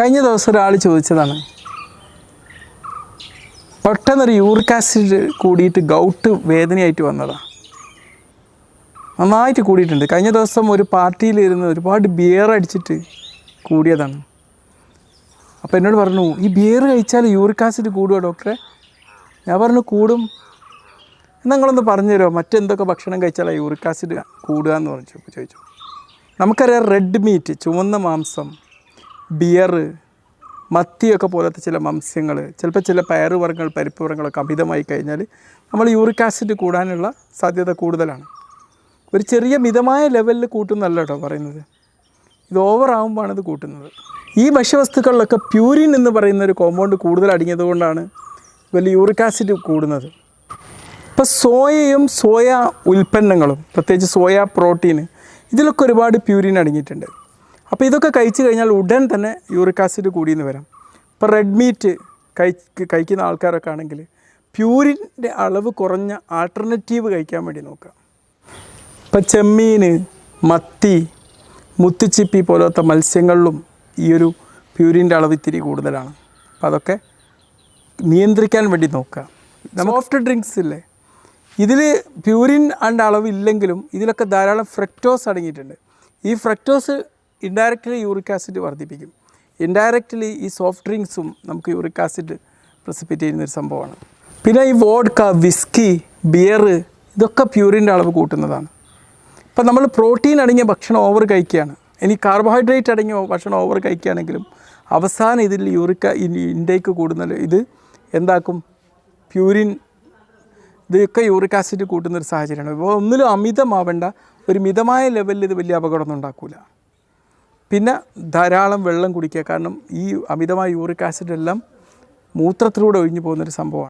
കഴിഞ്ഞ ദിവസം ഒരാൾ ചോദിച്ചതാണ്. പെട്ടെന്നൊരു യൂറിക് ആസിഡ് കൂടിയിട്ട് ഗൗട്ട് വേദനയായിട്ട് വന്നതാണ് നന്നായിട്ട് കൂടിയിട്ടുണ്ട്. കഴിഞ്ഞ ദിവസം ഒരു പാർട്ടിയിലിരുന്ന് ഒരുപാട് ബിയർ അടിച്ചിട്ട് കൂടിയതാണ്. അപ്പോൾ എന്നോട് പറഞ്ഞു ഈ ബിയർ കഴിച്ചാൽ യൂറിക് ആസിഡ് കൂടുമോ ഡോക്ടറെ ഞാൻ പറഞ്ഞു കൂടും. എന്നാൽ നിങ്ങളൊന്ന് പറഞ്ഞു തരുമോ മറ്റെന്തൊക്കെ ഭക്ഷണം കഴിച്ചാലാണ് യൂറിക് ആസിഡ് കൂടുക എന്ന് പറഞ്ഞു. ചോദിച്ചു നമുക്കറിയാം റെഡ് മീറ്റ് ചുവന്ന മാംസം ബിയർ മത്തിയൊക്കെ പോലത്തെ ചില മത്സ്യങ്ങൾ ചിലപ്പോൾ ചില പയറുവർഗങ്ങൾ പരിപ്പ് വർഗങ്ങളൊക്കെ അമിതമായി കഴിഞ്ഞാൽ നമ്മൾ യൂറിക് ആസിഡ് കൂടാനുള്ള സാധ്യത കൂടുതലാണ്. ഒരു ചെറിയ മിതമായ ലെവലിൽ കൂട്ടുന്നല്ല കേട്ടോ പറയുന്നത്. ഇത് ഓവർ ആകുമ്പോഴാണ് ഇത് കൂട്ടുന്നത്. ഈ ഭക്ഷ്യവസ്തുക്കളിലൊക്കെ പ്യൂരിൻ എന്ന് പറയുന്ന ഒരു കോമ്പൗണ്ട് കൂടുതൽ അടങ്ങിയത് കൊണ്ടാണ് വലിയ യൂറിക് ആസിഡ് കൂടുന്നത്. ഇപ്പോൾ സോയയും സോയ ഉൽപ്പന്നങ്ങളും പ്രത്യേകിച്ച് സോയ പ്രോട്ടീൻ ഇതിലൊക്കെ ഒരുപാട് പ്യൂരിൻ അടങ്ങിയിട്ടുണ്ട്. അപ്പോൾ ഇതൊക്കെ കഴിച്ചു കഴിഞ്ഞാൽ ഉടൻ തന്നെ യൂറിക് ആസിഡ് കൂടിയെന്ന് വരാം. ഇപ്പോൾ റെഡ് മീറ്റ് കഴി കഴിക്കുന്ന ആൾക്കാരൊക്കെ ആണെങ്കിൽ പ്യൂരിന്റെ അളവ് കുറഞ്ഞ ആൾട്ടർനേറ്റീവ് കഴിക്കാൻ വേണ്ടി നോക്കുക ഇപ്പം ചെമ്മീൻ മത്തി മുത്തുച്ചിപ്പി പോലത്തെ മത്സ്യങ്ങളിലും ഈ ഒരു പ്യൂരിന്റെ അളവ് ഇത്തിരി കൂടുതലാണ്. അപ്പം അതൊക്കെ നിയന്ത്രിക്കാൻ വേണ്ടി നോക്കുക സോഫ്റ്റ് ഡ്രിങ്ക്സ് ഇല്ലേ? ഇതിൽ പ്യൂരിൻ അളവ് ഇല്ലെങ്കിലും ഇതിലൊക്കെ ധാരാളം ഫ്രക്ടോസ് അടങ്ങിയിട്ടുണ്ട്. ഈ ഫ്രക്ടോസ് ഇൻഡയറക്റ്റ്ലി യൂറിക് ആസിഡ് വർദ്ധിപ്പിക്കും. ഇൻഡയറക്റ്റ്ലി ഈ സോഫ്റ്റ് ഡ്രിങ്ക്സും നമുക്ക് യൂറിക് ആസിഡ് പ്രസിപ്പിറ്റ് ചെയ്യുന്നൊരു സംഭവമാണ്. പിന്നെ ഈ വോഡ്ക വിസ്കി ബിയർ ഇതൊക്കെ പ്യൂരിന്റെ അളവ് കൂട്ടുന്നതാണ്. ഇപ്പം നമ്മൾ പ്രോട്ടീൻ അടങ്ങിയ ഭക്ഷണം ഓവർ കഴിക്കുകയാണ്. ഇനി കാർബോഹൈഡ്രേറ്റ് അടങ്ങിയ ഭക്ഷണം ഓവർ കഴിക്കുകയാണെങ്കിലും അവസാനം ഇതിൽ യൂറിക്ക ഇൻടേക്ക് കൂടുന്ന ഇത് എന്താക്കും? പ്യൂരിൻ ഇതൊക്കെ യൂറിക് ആസിഡ് കൂട്ടുന്നൊരു സാഹചര്യമാണ്. ഇപ്പോൾ ഒന്നിലും അമിതമാവേണ്ട ഒരു മിതമായ ലെവലിൽ ഇത് വലിയ അപകടമൊന്നും ഉണ്ടാക്കില്ല പിന്നെ ധാരാളം വെള്ളം കുടിക്കുക. കാരണം ഈ അമിതമായ യൂറിക് ആസിഡ് എല്ലാം മൂത്രത്തിലൂടെ ഒഴിഞ്ഞു പോകുന്നൊരു സംഭവമാണ്.